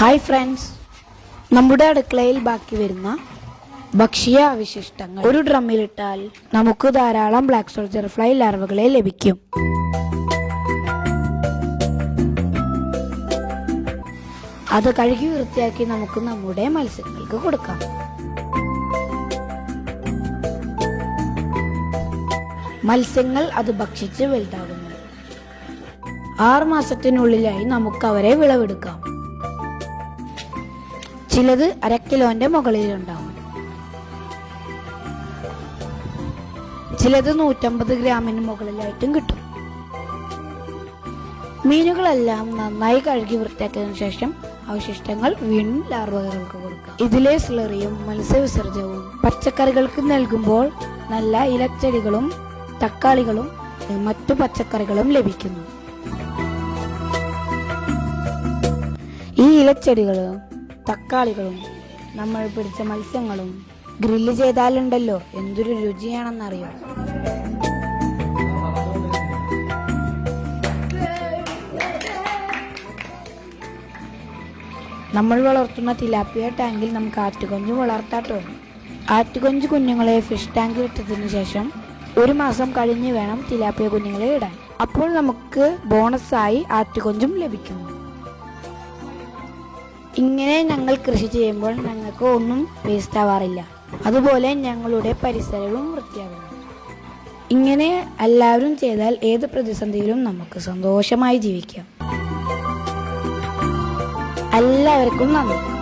Hi friends നമ്മുടെ അടുക്കളയിൽ ബാക്കി വരുന്ന ഭക്ഷ്യ അവശിഷ്ടങ്ങൾ. ഒരു ഡ്രമ്മിലിട്ടാൽ നമുക്ക് ധാരാളം ബ്ലാക്ക് സോൾജർ ഫ്ലൈ ലാർവകളെ ലഭിക്കും. അത് കഴുകി വൃത്തിയാക്കി നമുക്ക് നമ്മുടെ മത്സ്യങ്ങൾക്ക് കൊടുക്കാം. മത്സ്യങ്ങൾ അത് ഭക്ഷിച്ച് വലുതാകുന്നു. ആറ് മാസത്തിനുള്ളിലായി നമുക്ക് അവരെ വിളവെടുക്കാം. ചിലത് അരക്കിലോന്റെ മുകളിലുണ്ടാവും. ചിലത് നൂറ്റമ്പത് ഗ്രാമിന് മുകളിലായിട്ടും കിട്ടും. മീനുകളെല്ലാം നന്നായി കഴുകി വൃത്തിയാക്കിയതിനു ശേഷം അവശിഷ്ടങ്ങൾ വീണ്ടും ലാർവകൾക്ക് കൊടുക്കാം ഇതിലെ സ്ലറിയും മത്സ്യവിസർജ്യവും പച്ചക്കറികൾക്ക് നൽകുമ്പോൾ നല്ല ഇലച്ചെടികളും തക്കാളികളും മറ്റു പച്ചക്കറികളും ലഭിക്കുന്നു. ഈ ഇലച്ചെടികളും തക്കാളികളും നമ്മൾ പിടിച്ച മത്സ്യങ്ങളും ഗ്രില്ല് ചെയ്താലുണ്ടല്ലോ. എന്തൊരു രുചിയാണെന്നറിയോ? നമ്മൾ വളർത്തുന്ന തിലാപ്പിയ ടാങ്കിൽ നമുക്ക് ആറ്റുകൊഞ്ച് വളർത്താട്ടോ. ആറ്റുകൊഞ്ച് കുഞ്ഞുങ്ങളെ ഫിഷ് ടാങ്കിൽ ഇട്ടതിന് ശേഷം ഒരു മാസം കഴിഞ്ഞ് വേണം തിലാപ്പിയ കുഞ്ഞുങ്ങളെ ഇടാൻ. അപ്പോൾ നമുക്ക് ബോണസായി ആറ്റുകൊഞ്ചും ലഭിക്കുന്നു ഇങ്ങനെ ഞങ്ങൾ കൃഷി ചെയ്യുമ്പോൾ ഞങ്ങൾക്ക് ഒന്നും വേസ്റ്റ് ആവാറില്ല. അതുപോലെ ഞങ്ങളുടെ പരിസരവും വൃത്തിയാകുന്നു ഇങ്ങനെ എല്ലാവരും ചെയ്താൽ ഏത് പ്രതിസന്ധിയിലും നമുക്ക് സന്തോഷമായി ജീവിക്കാം. എല്ലാവർക്കും നന്ദി.